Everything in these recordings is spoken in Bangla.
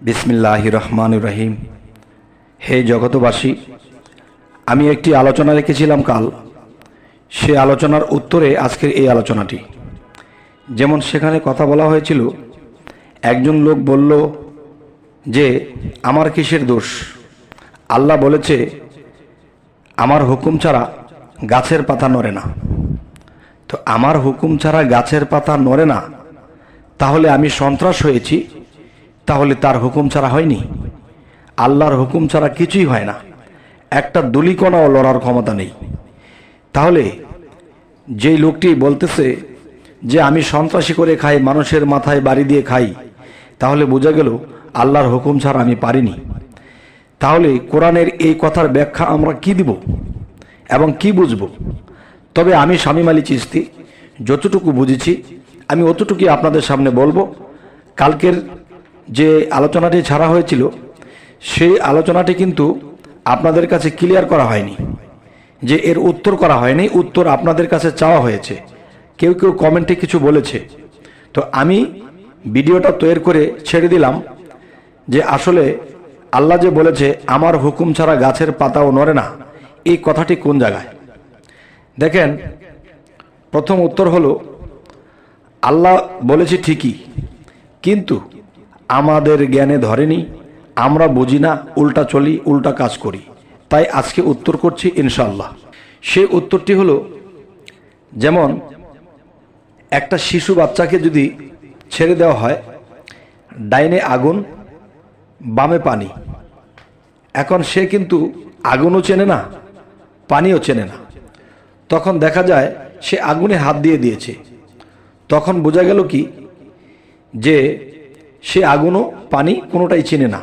বিসমিল্লাহ রহমান রহিম হে জগতবাসী আমি একটি আলোচনা রেখেছিলাম কাল। সে আলোচনার উত্তরে আজকের এই আলোচনাটি। যেমন সেখানে কথা বলা হয়েছিল, একজন লোক বলল যে, আমার কিসের দোষ? আল্লাহ বলেছে, আমার হুকুম ছাড়া গাছের পাতা নড়ে না। তো আমার হুকুম ছাড়া গাছের পাতা নড়ে না, তাহলে আমি সন্ত্রাস হয়েছি তাহলে তার হুকুম ছাড়া হয়নি। আল্লাহর হুকুম ছাড়া কিছুই হয় না। একটা দুলিকণাও লড়ার ক্ষমতা নেই। তাহলে যেই লোকটি বলতেছে যে, আমি সন্ত্রাসী করে খাই, মানুষের মাথায় বাড়ি দিয়ে খাই, তাহলে বোঝা গেল আল্লাহর হুকুম ছাড়া আমি পারিনি। তাহলে কোরআনের এই কথার ব্যাখ্যা আমরা কি দিব এবং কি বুঝব? তবে আমি স্বামী মালি চিস্তি, যতটুকু বুঝেছি, আমি অতটুকুই আপনাদের সামনে বলব। কালকের যে আলোচনাটি ছাড়া হয়েছিল, সেই আলোচনাটি কিন্তু আপনাদের কাছে ক্লিয়ার করা হয়নি। যে এর উত্তর করা হয়নি, উত্তর আপনাদের কাছে চাওয়া হয়েছে। কেউ কেউ কমেন্টে কিছু বলেছে। তো আমি ভিডিওটা তৈরি করে ছেড়ে দিলাম যে আসলে আল্লাহ যে বলেছে, আমার হুকুম ছাড়া গাছের পাতাও নড়ে না। এই কথাটি কোন জায়গায়? দেখেন, প্রথম উত্তর হলো, আল্লাহ বলেছে ঠিকই, কিন্তু আমাদের জ্ঞানে ধরেনি, আমরা বুঝি না, উল্টা চলি, উল্টা কাজ করি। তাই আজকে উত্তর করছি ইনশাল্লাহ সে উত্তরটি হলো, যেমন, একটা শিশু বাচ্চাকে যদি ছেড়ে দেওয়া হয়, ডাইনে আগুন, বামে পানি। এখন সে কিন্তু আগুনও চেনে না, পানিও চেনে না। তখন দেখা যায়, সে আগুনে হাত দিয়ে দিয়েছে। তখন বোঝা গেল কি? যে সে আগুনও পানি কোনোটাই চিনে না।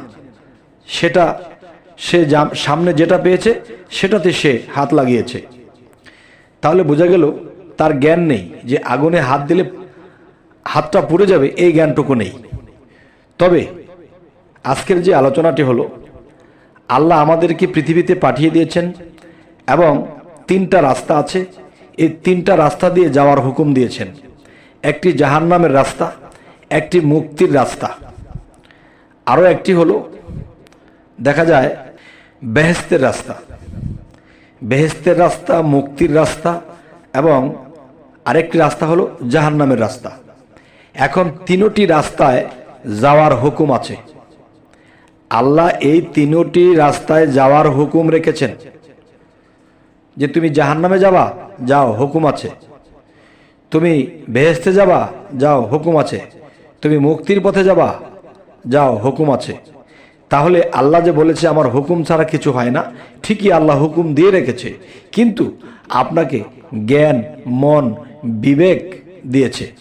সেটা সে সামনে যেটা পেয়েছে, সেটাতে সে হাত লাগিয়েছে। তাহলে বোঝা গেল তার জ্ঞান নেই যে আগুনে হাত দিলে হাতটা পুড়ে যাবে, এই জ্ঞানটুকু নেই। তবে আজকের যে আলোচনাটি হলো, আল্লাহ আমাদেরকে পৃথিবীতে পাঠিয়ে দিয়েছেন এবং তিনটা রাস্তা আছে। এই তিনটা রাস্তা দিয়ে যাওয়ার হুকুম দিয়েছেন। একটি জাহান্নামের রাস্তা একটি মুক্তির রাস্তা। আরও একটি হলো, দেখা যায় বেহেস্তের রাস্তা। বেহেস্তের রাস্তা, মুক্তির রাস্তা এবং আরেকটি রাস্তা হলো জাহান্নামের রাস্তা। এখন তিনোটি রাস্তায় যাওয়ার হুকুম আছে। আল্লাহ এই তিনোটি রাস্তায় যাওয়ার হুকুম রেখেছেন। যে তুমি জাহান্নামে যাবা, যাও, হুকুম আছে। তুমি বেহেস্তে যাবা, যাও, হুকুম আছে। তুমি মুক্তির পথে যাবা? যাও, হুকুম আছে। তাহলে আল্লাহ যে বলেছে, আমার হুকুম ছাড়া কিছু হয় না। ঠিকই আল্লাহ হুকুম দিয়ে রেখেছে। কিন্তু আপনাকে জ্ঞান, মন, বিবেক দিয়েছে।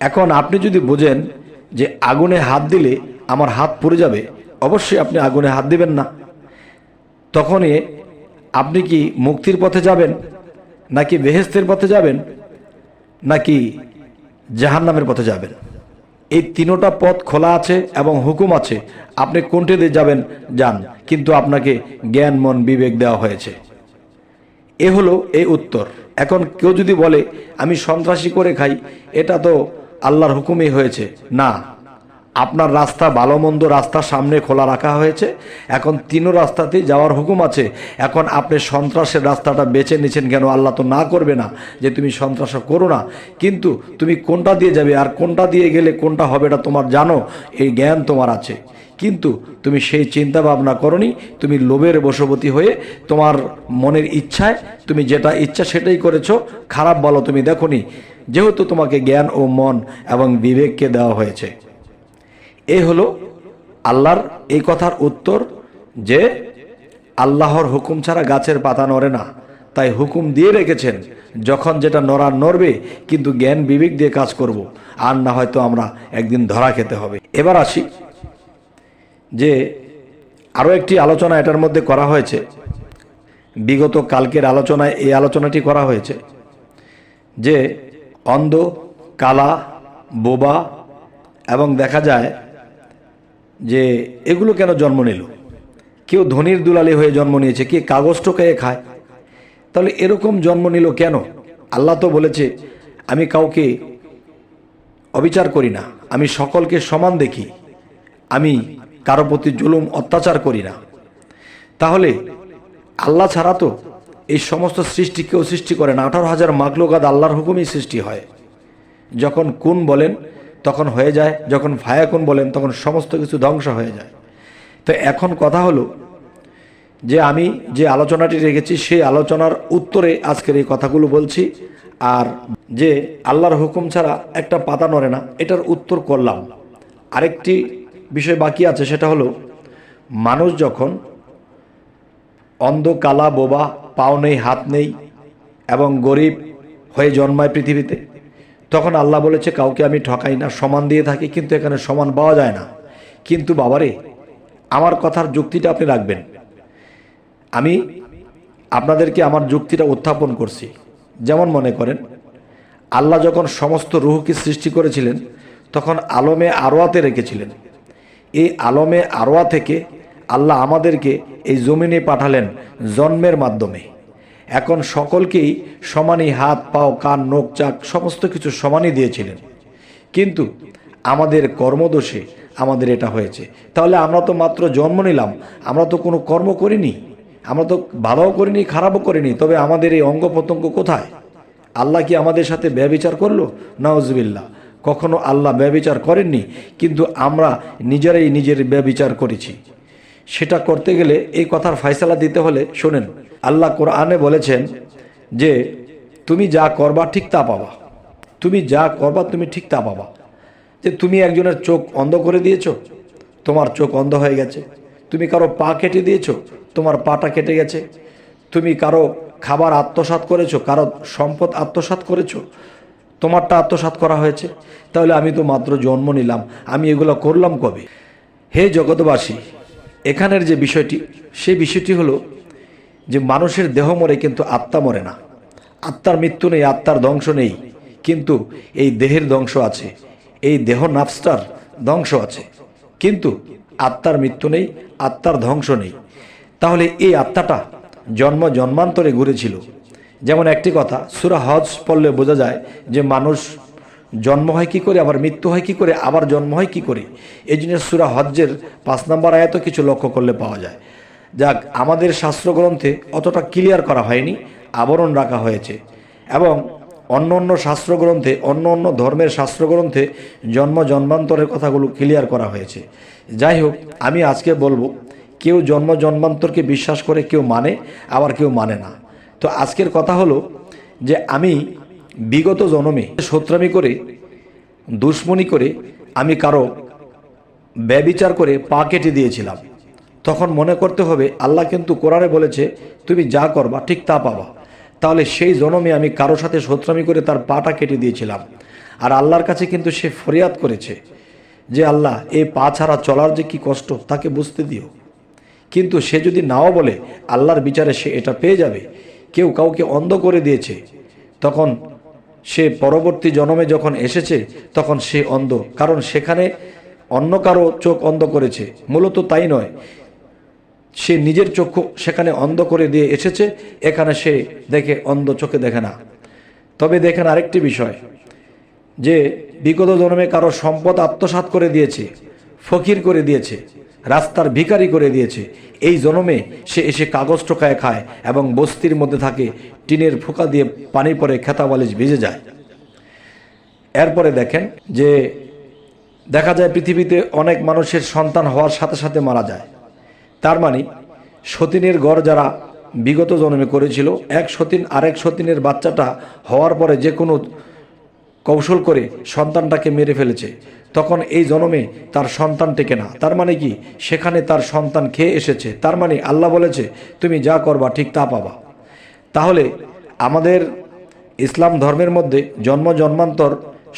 এখন আপনি যদি বোঝেন যে আগুনে হাত দিলে আমার হাত পুড়ে যাবে, অবশ্যই আপনি আগুনে হাত দিবেন না। তখনই আপনি কি মুক্তির পথে যাবেন, নাকি বেহেস্তের পথে যাবেন, নাকি জাহান্নামের পথে যাবেন? এই তিনোটা পথ খোলা আছে এবং হুকুম আছে। আপনি কোনটি দিয়ে যাবেন যান। কিন্তু আপনাকে জ্ঞান, মন, বিবেক দেওয়া হয়েছে। এ হলো এই উত্তর। এখন কেউ যদি বলে, আমি সন্ত্রাসী করে খাই, এটা তো আল্লাহর হুকুমই হয়েছে। না। আপনার রাস্তা ভালো মন্দ রাস্তা সামনে খোলা রাখা হয়েছে। এখন তিনও রাস্তাতেই যাওয়ার হুকুম আছে। এখন আপনি সন্ত্রাসের রাস্তাটা বেছে নিছেন কেন? আল্লাহ তো না করবে না যে তুমি সন্ত্রাস করো না। কিন্তু তুমি কোনটা দিয়ে যাবে আর কোনটা দিয়ে গেলে কোনটা হবে এটা তোমার জানো, এই জ্ঞান তোমার আছে। কিন্তু তুমি সেই চিন্তা ভাবনা করনি, তুমি লোভের বশবতী হয়ে তোমার মনের ইচ্ছায় তুমি যেটা ইচ্ছা সেটাই করেছ, খারাপ বলো তুমি দেখনি। যেহেতু তোমাকে জ্ঞান ও মন এবং বিবেককে দেওয়া হয়েছে। এই হলো আল্লাহর এই কথার উত্তর যে আল্লাহর হুকুম ছাড়া গাছের পাতা নড়ে না। তাই হুকুম দিয়ে রেখেছেন, যখন যেটা নড়া নড়বে, কিন্তু জ্ঞান বিবেক দিয়ে কাজ করব। আর না হয়তো আমরা একদিন ধরা খেতে হবে। এবার আসি যে আরও একটি আলোচনা এটার মধ্যে করা হয়েছে। বিগত কালকের আলোচনায় এই আলোচনাটি করা হয়েছে যে অন্ধ, কালা, বোবা এবং দেখা যায় যে এগুলো কেন জন্ম নিল? কেউ ধনির দুলালি হয়ে জন্ম নিয়েছে, কে কাগজ টোকাইয়ে খায়। তাহলে এরকম জন্ম নিল কেন? আল্লাহ তো বলেছে, আমি কাউকে অবিচার করি না, আমি সকলকে সমান দেখি, আমি কারও প্রতি জুলুম, অত্যাচার করি না। তাহলে আল্লাহ ছাড়া তো এই সমস্ত সৃষ্টি কেউ সৃষ্টি করে না। আঠারো হাজার মাকলুকাত আল্লাহর হুকুমই সৃষ্টি হয়। যখন কোন বলেন তখন হয়ে যায়, যখন ভায়াকুন বলেন, তখন সমস্ত কিছু ধ্বংস হয়ে যায়। তো এখন কথা হলো যে আমি যে আলোচনাটি রেখেছি, সেই আলোচনার উত্তরে আজকের এই কথাগুলো বলছি, আর যে আল্লাহর হুকুম ছাড়া একটা পাতা নড়ে না, এটার উত্তর করলাম। আরেকটি বিষয় বাকি আছে, সেটা হলো মানুষ যখন অন্ধ কালা বোবা, পাও নেই, হাত নেই, এবং গরিব হয়ে জন্মায় পৃথিবীতে তখন আল্লাহ বলেছে, কাউকে আমি ঠকাই না, সমান দিয়ে থাকি, কিন্তু এখানে সমান পাওয়া যায় না। কিন্তু বাবারে, আমার কথার যুক্তিটা আপনি রাখবেন। আমি আপনাদেরকে আমার যুক্তিটা উত্থাপন করছি। যেমন মনে করেন, আল্লাহ যখন সমস্ত রুহকে সৃষ্টি করেছিলেন, তখন আলমে আরোয়াতে রেখেছিলেন। এই আলমে আরোয়া থেকে আল্লাহ আমাদেরকে এই জমিনে পাঠালেন জন্মের মাধ্যমে। এখন সকলকেই সমানই হাত, পাও, কান নোক চাক সমস্ত কিছু সমানই দিয়েছিলেন। কিন্তু আমাদের কর্মদোষে আমাদের এটা হয়েছে। তাহলে আমরা তো মাত্র জন্ম নিলাম, আমরা তো কোনো কর্ম করিনি, আমরা তো ভালোও করিনি, খারাপও করিনি, তবে আমাদের এই অঙ্গ প্রত্যঙ্গ কোথায়? আল্লাহ কি আমাদের সাথে ব্যবিচার করল? নওয়াজবিল্লা কখনো আল্লাহ ব্যবিচার করেননি, কিন্তু আমরা নিজেরাই নিজের ব্যবিচার করেছি। সেটা করতে গেলে এই কথার ফয়সালা দিতে হলে শোনেন আল্লাহ কোরআনে বলেছেন যে, তুমি যা করবা ঠিক তা পাবা। তুমি যা করবা তুমি ঠিক তা পাবা। যে, তুমি একজনের চোখ অন্ধ করে দিয়েছ, তোমার চোখ অন্ধ হয়ে গেছে। তুমি কারও পা কেটে দিয়েছ, তোমার পাটা কেটে গেছে। তুমি কারও খাবার আত্মসাৎ করেছ, কারও সম্পদ আত্মসাৎ করেছ, তোমারটা আত্মসাৎ করা হয়েছে। তাহলে আমি তো মাত্র জন্ম নিলাম। আমি এগুলো করলাম কবে? হে জগৎবাসী, এখানের যে বিষয়টি সেই বিষয়টি হলো যে মানুষের দেহ মরে কিন্তু আত্মা মরে না। আত্মার মৃত্যু নেই, আত্মার ধ্বংস নেই। কিন্তু এই দেহের ধ্বংস আছে, এই দেহ নাফসটার ধ্বংস আছে। কিন্তু আত্মার মৃত্যু নেই, আত্মার ধ্বংস নেই। তাহলে এই আত্মাটা জন্ম জন্মান্তরে ঘুরেছিল। যেমন একটি কথা, সুরা হজ পড়লে বোঝা যায় যে মানুষ জন্ম হয় কি করে, আবার মৃত্যু হয় কি করে, আবার জন্ম হয় কি করে। এই জন্য সুরা হজ্জের পাঁচ নম্বর আয়াতও কিছু লক্ষ্য করলে পাওয়া যায়। যাক, আমাদের শাস্ত্রগ্রন্থে অতটা ক্লিয়ার করা হয়নি, আবরণ রাখা হয়েছে। এবং অন্য অন্য শাস্ত্রগ্রন্থে, অন্য অন্য ধর্মের শাস্ত্রগ্রন্থে জন্ম জন্মান্তরের কথাগুলো ক্লিয়ার করা হয়েছে। যাই হোক, আমি আজকে বলব, কেউ জন্ম জন্মান্তরকে বিশ্বাস করে কেউ মানে আবার কেউ মানে না। তো আজকের কথা হলো যে আমি বিগত জন্মে সত্রামি করে, দুশ্মনী করে আমি কারও ব্যবিচার করে পা কেটে দিয়েছিলাম। তখন মনে করতে হবে, আল্লাহ কিন্তু কোরআনে বলেছে, তুমি যা করবা, ঠিক তা পাবা। তাহলে সেই জনমে আমি কারও সাথে সত্রামি করে তার পাটা কেটে দিয়েছিলাম। আর আল্লাহর কাছে কিন্তু সে ফরিয়াদ করেছে যে, আল্লাহ এই পা ছাড়া চলার যে কি কষ্ট, তাকে বুঝতে দিও। কিন্তু সে যদি নাও বলে, আল্লাহর বিচারে সে এটা পেয়ে যাবে, কেউ কাউকে অন্ধ করে দিয়েছে। তখন সে পরবর্তী জনমে যখন এসেছে, তখন সে অন্ধ। কারণ সেখানে অন্য কারও চোখ অন্ধ করেছে। মূলত তাই নয়। সে নিজের চক্ষু সেখানে অন্ধ করে দিয়ে এসেছে, এখানে সে দেখে অন্ধ চোখে দেখে না। তবে দেখেন আরেকটি বিষয়, যে বিগত জন্মে কারও সম্পদ আত্মসাৎ করে দিয়েছে, ফকির করে দিয়েছে, রাস্তার ভিখারি করে দিয়েছে। এই জন্মে সে এসে কাগজ টোকায় খায় এবং বস্তির মধ্যে থাকে, টিনের ফোকা দিয়ে পানি পরে খেতা বালিশ ভিজে যায়। এরপরে দেখেন যে দেখা যায় পৃথিবীতে অনেক মানুষের সন্তান হওয়ার সাথে সাথে মারা যায়। তার মানে সতীনের গড় যারা বিগত জন্মে করেছিল, এক সতীন আরেক সতীনের বাচ্চাটা হওয়ার পরে যে কোনো কৌশল করে সন্তানটাকে মেরে ফেলেছে, তখন এই জনমে তার সন্তান টেকে না। তার মানে কি? সেখানে তার সন্তান খেয়ে এসেছে। তার মানে আল্লাহ বলেছে, তুমি যা করবা ঠিক তা পাবা। তাহলে আমাদের ইসলাম ধর্মের মধ্যে জন্ম জন্মান্তর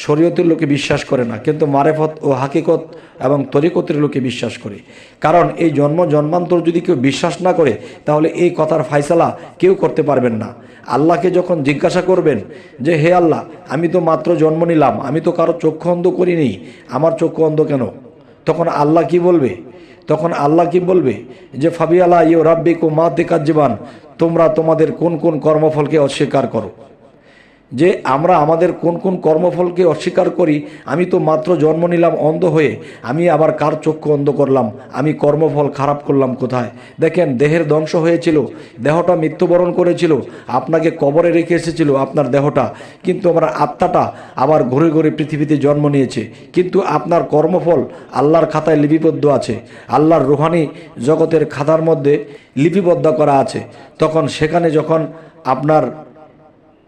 শরীয়তের লোকে বিশ্বাস করে না, কিন্তু মারেফত ও হাকিকত এবং তরিকতের লোকে বিশ্বাস করে। কারণ এই জন্ম জন্মান্তর যদি কেউ বিশ্বাস না করে, তাহলে এই কথার ফাইসালা কেউ করতে পারবেন না। আল্লাহকে যখন জিজ্ঞাসা করবেন যে, হে আল্লাহ, আমি তো মাত্র জন্ম নিলাম, আমি তো কারও চক্ষু অন্ধ করিনি, আমার চক্ষু অন্ধ কেন? তখন আল্লাহ কি বলবে? তখন আল্লাহ কি বলবে? যে, ফাবিয়ালা ইউ রাব্বিক ও মা তেকাজ্জিবান তোমরা তোমাদের কোন কোন কর্মফলকে অস্বীকার করো? যে আমরা আমাদের কোন কোন কর্মফলকে অস্বীকার করি, আমি তো মাত্র জন্ম নিলাম অন্ধ হয়ে, আমি আবার কার চক্ষু অন্ধ করলাম, আমি কর্মফল খারাপ করলাম কোথায়? দেখেন, দেহের ধ্বংস হয়েছিল, দেহটা মৃত্যুবরণ করেছিল, আপনাকে কবরে রেখে এসেছিল আপনার দেহটা, কিন্তু আমার আত্মাটা আবার ঘুরে ঘুরে পৃথিবীতে জন্ম নিয়েছে, কিন্তু আপনার কর্মফল আল্লাহর খাতায় লিপিবদ্ধ আছে, আল্লাহর রুহানি জগতের খাতার মধ্যে লিপিবদ্ধ করা আছে, তখন সেখানে যখন আপনার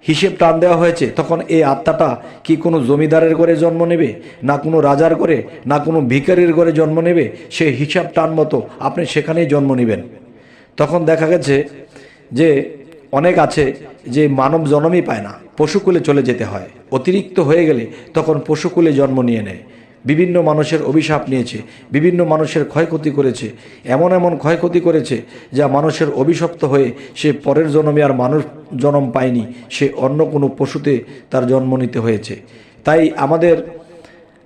হিসেব টান দেওয়া হয়েছে, তখন এই আত্মাটা কি কোনো জমিদারের ঘরে জন্ম নেবে, না কোনো রাজার ঘরে, না কোনো ভিকারির ঘরে জন্ম নেবে? সে হিসাব টান মতো আপনি সেখানেই জন্ম নেবেন। তখন দেখা গেছে যে অনেক আছে যে মানব জন্মই পায় না, পশুকুলে চলে যেতে হয়। অতিরিক্ত হয়ে গেলে তখন পশুকুলে জন্ম নিয়ে নেয়। বিভিন্ন মানুষের অভিশাপ নিয়েছে, বিভিন্ন মানুষের ক্ষয়ক্ষতি করেছে, এমন এমন ক্ষয়ক্ষতি করেছে যা মানুষের অভিশপ্ত হয়ে সে পরের জন্মে আর মানুষ জন্ম পায়নি, সে অন্য কোনো পশুতে তার জন্ম নিতে হয়েছে। তাই আমাদের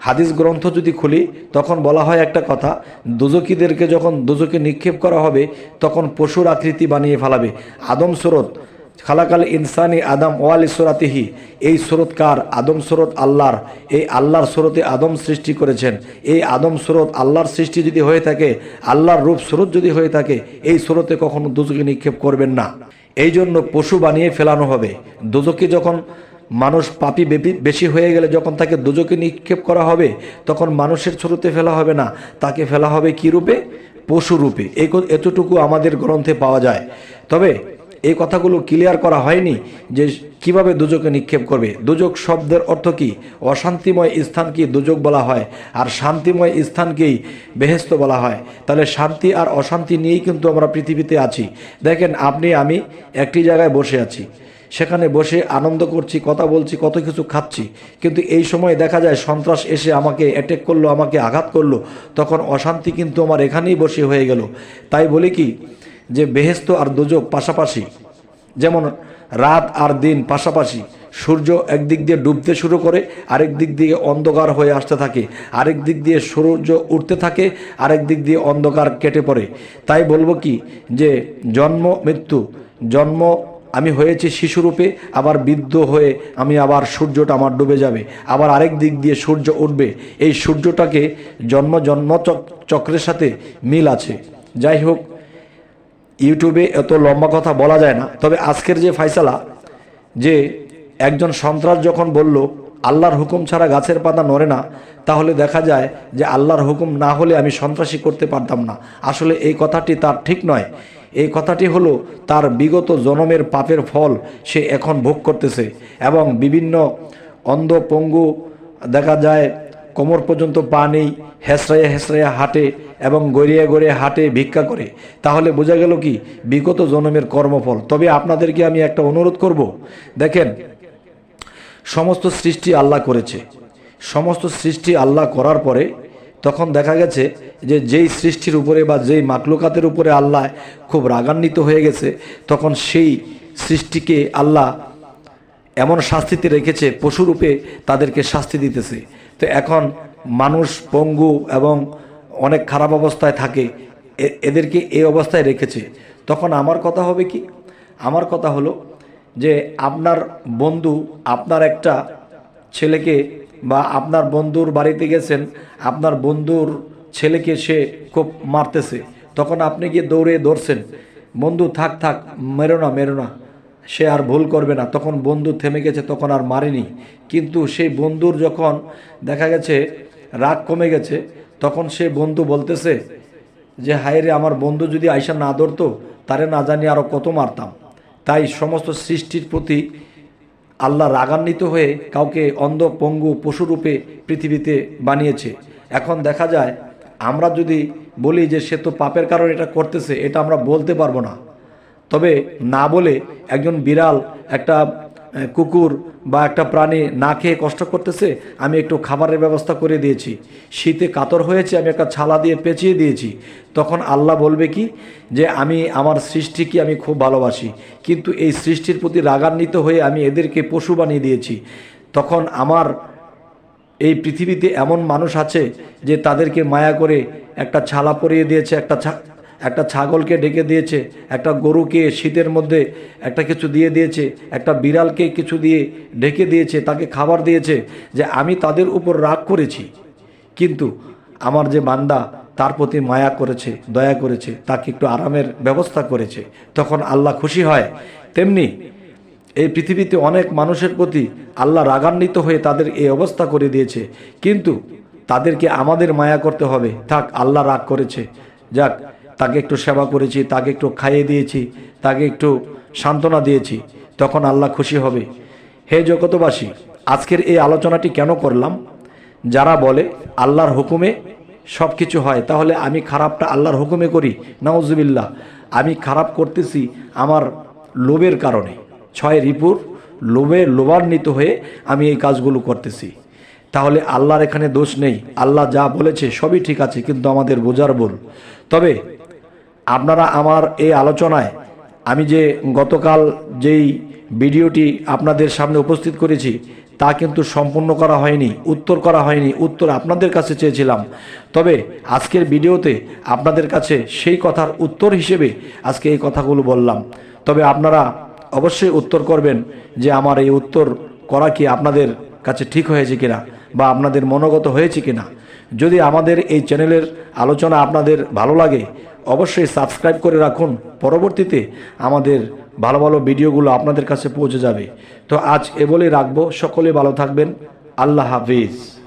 হাদিস গ্রন্থ যদি খুলি, তখন বলা হয় একটা কথা, দুজকিদেরকে যখন দুজকে নিক্ষেপ করা হবে, তখন পশুর আকৃতি বানিয়ে ফেলাবে। আদম স্রোত খালাকাল ইনসানি আদম ওয়ালি সুরাতিহি। এই স্রোত কার? আদম স্রোত আল্লাহর। এই আল্লাহর স্রোতে আদম সৃষ্টি করেছেন। এই আদম স্রোত আল্লাহর সৃষ্টি যদি হয়ে থাকে, আল্লাহর রূপ স্রোত যদি হয়ে থাকে, এই স্রোতে কখনো দুজকে নিক্ষেপ করবেন না। এই জন্য পশু বানিয়ে ফেলানো হবে। দুজকে যখন মানুষ পাপি বেশি হয়ে গেলে যখন তাকে দুজকে নিক্ষেপ করা হবে, তখন মানুষের স্রোতে ফেলা হবে না। তাকে ফেলা হবে কি রূপে? পশু রূপে। এই এতটুকু আমাদের গ্রন্থে পাওয়া যায়। তবে এই কথাগুলো ক্লিয়ার করা হয়নি যে কীভাবে দুজকে নিক্ষেপ করবে। দুজক শব্দের অর্থ কি? অশান্তিময় স্থানকে দুজক বলা হয় আর শান্তিময় স্থানকেই বেহেস্ত বলা হয়। তাহলে শান্তি আর অশান্তি নিয়েই কিন্তু আমরা পৃথিবীতে আছি। দেখেন, আপনি, আমি একটি জায়গায় বসে আছি। সেখানে বসে আনন্দ করছি, কথা বলছি, কত কিছু খাচ্ছি। কিন্তু এই সময় দেখা যায় সন্ত্রাস এসে আমাকে অ্যাটেক করল, আমাকে আঘাত করল। তখন অশান্তি কিন্তু আমার এখানেই বসে হয়ে গেল। তাই বলি কি যে বেহেস্ত আর দুজক পাশাপাশি, যেমন রাত আর দিন পাশাপাশি সূর্য একদিক দিয়ে ডুবতে শুরু করে, আরেক দিক দিয়ে অন্ধকার হয়ে আসতে থাকে, আরেক দিক দিয়ে সূর্য উঠতে থাকে, আরেক দিক দিয়ে অন্ধকার কেটে পড়ে। তাই বলব কি যে জন্ম মৃত্যু, জন্ম আমি হয়েছি শিশুরূপে আবার বৃদ্ধ হয়ে আমি আবার সূর্যটা আমার ডুবে যাবে, আবার আরেক দিক দিয়ে সূর্য উঠবে। এই সূর্যটাকে জন্ম জন্ম চক- চক্রের সাথে মিল আছে। যাই হোক ইউটিউবে এত লম্বা কথা বলা যায় না। তবে আজকের যে ফাইসালা, যে একজন সন্ত্রাস যখন বলল, আল্লাহর হুকুম ছাড়া গাছের পাতা নড়ে না, তাহলে দেখা যায় যে আল্লাহর হুকুম না হলে আমি সন্ত্রাসী করতে পারতাম না। আসলে এই কথাটি তার ঠিক নয়। এই কথাটি হলো তার বিগত জনমের পাপের ফল সে এখন ভোগ করতেছে এবং বিভিন্ন অন্ধ পঙ্গু দেখা যায় কোমর পর্যন্ত পা নেই, হেসরাইয়া হেসরাইয়া হাঁটে এবং গড়িয়ে গড়িয়ে হাঁটে, ভিক্ষা করে। তাহলে বোঝা গেল কি? বিগত জন্মের কর্মফল। তবে আপনাদেরকে আমি একটা অনুরোধ করব। দেখেন, সমস্ত সৃষ্টি আল্লাহ করেছে। সমস্ত সৃষ্টি আল্লাহ করার পরে তখন দেখা গেছে যে যেই সৃষ্টির উপরে বা যেই মাকলুকাতের উপরে আল্লাহ খুব রাগান্বিত হয়ে গেছে, তখন সেই সৃষ্টিকে আল্লাহ এমন শাস্তিতে রেখেছে, পশুরূপে তাদেরকে শাস্তি দিতেছে। তো এখন মানুষ পঙ্গু এবং অনেক খারাপ অবস্থায় থাকে এদেরকে এই অবস্থায় রেখেছে। তখন আমার কথা হবে কি? আমার কথা হলো যে আপনার বন্ধু, আপনার একটা ছেলেকে বা আপনার বন্ধুর বাড়িতে গেছেন, আপনার বন্ধুর ছেলেকে সে খুব মারতেছে। তখন আপনি গিয়ে দৌড়ে ধরছেন। বন্ধু, থাক থাক, মেরো না মেরো না। সে আর ভুল করবে না। তখন বন্ধু থেমে গেছে, তখন আর মারেনি। কিন্তু সেই বন্ধুর যখন দেখা গেছে, রাগ কমে গেছে, তখন সে বন্ধু বলতেছে যে, হায় রে, আমার বন্ধু যদি আইসা না ধরতো, তারে না জানি আরও কত মারতাম। তাই সমস্ত সৃষ্টির প্রতি আল্লাহ রাগান্বিত হয়ে কাউকে অন্ধ, পঙ্গু পশুরূপে পৃথিবীতে বানিয়েছে। এখন দেখা যায়, আমরা যদি বলি যে, সে তো পাপের কারণে এটা করতেছে, এটা আমরা বলতে পারব না। তবে না বলে একজন বিড়াল, একটা কুকুর বা একটা প্রাণী না খেয়ে কষ্ট করতেছে, আমি একটু খাবারের ব্যবস্থা করে দিয়েছি। শীতে কাতর হয়েছে, আমি একটা ছালা দিয়ে পেঁচিয়ে দিয়েছি। তখন আল্লাহ বলবে কি? যে আমি, আমার সৃষ্টিকে আমি খুব ভালোবাসি। কিন্তু এই সৃষ্টির প্রতি রাগান্বিত হয়ে আমি এদেরকে পশু বানিয়ে দিয়েছি। তখন আমার এই পৃথিবীতে এমন মানুষ আছে যে তাদেরকে মায়া করে একটা ছালা পরিয়ে দিয়েছে, একটা একটা ছাগলকে ডেকে দিয়েছে, একটা গরুকে শীতের মধ্যে একটা কিছু দিয়ে দিয়েছে, একটা বিড়ালকে কিছু দিয়ে ঢেকে দিয়েছে, তাকে খাবার দিয়েছে, যে আমি তাদের উপর রাগ করেছি। কিন্তু আমার যে বান্দা তার প্রতি মায়া করেছে, দয়া করেছে, তাকে একটু আরামের ব্যবস্থা করেছে, তখন আল্লাহ খুশি হয়। তেমনি এই পৃথিবীতে অনেক মানুষের প্রতি আল্লাহ রাগান্বিত হয়ে তাদের এই অবস্থা করে দিয়েছে। কিন্তু তাদেরকে আমাদের মায়া করতে হবে। থাক, আল্লাহ রাগ করেছে। যাক তাকে একটু সেবা করেছি, তাকে একটু খাইয়ে দিয়েছি, তাকে একটু সান্ত্বনা দিয়েছি, তখন আল্লাহ খুশি হবে। হে জগতবাসী আজকের এই আলোচনাটি কেন করলাম? যারা বলে আল্লাহর হুকুমে সব কিছু হয়, তাহলে আমি খারাপটা আল্লাহর হুকুমে করি। নাউজুবিল্লাহ, আমি খারাপ করতেছি আমার লোভের কারণে। ছয় রিপুর, লোভে লোভান্বিত হয়ে আমি এই কাজগুলো করতেছি। তাহলে আল্লাহর এখানে দোষ নেই। আল্লাহ যা বলেছে সবই ঠিক আছে, কিন্তু আমাদের বোঝার ভুল। তবে আপনারা আমার এই আলোচনায় আমি যে গতকাল যেই ভিডিওটি আপনাদের সামনে উপস্থিত করেছি, তা কিন্তু সম্পূর্ণ করা হয়নি, উত্তর করা হয়নি, উত্তর আপনাদের কাছে চেয়েছিলাম। তবে আজকের ভিডিওতে আপনাদের কাছে সেই কথার উত্তর হিসেবে আজকে এই কথাগুলো বললাম। তবে আপনারা অবশ্যই উত্তর করবেন যে আমার এই উত্তর করা কি আপনাদের কাছে ঠিক হয়েছে কিনা বা আপনাদের মনোগত হয়েছে কিনা। যদি আমাদের এই চ্যানেলের আলোচনা আপনাদের ভালো লাগে অবশ্যই সাবস্ক্রাইব করে রাখুন। পরবর্তীতে আমাদের ভালো ভালো ভিডিওগুলো আপনাদের কাছে পৌঁছে যাবে। তো আজ এ বলে রাখব। সকলে ভালো থাকবেন। আল্লাহ হাফিজ।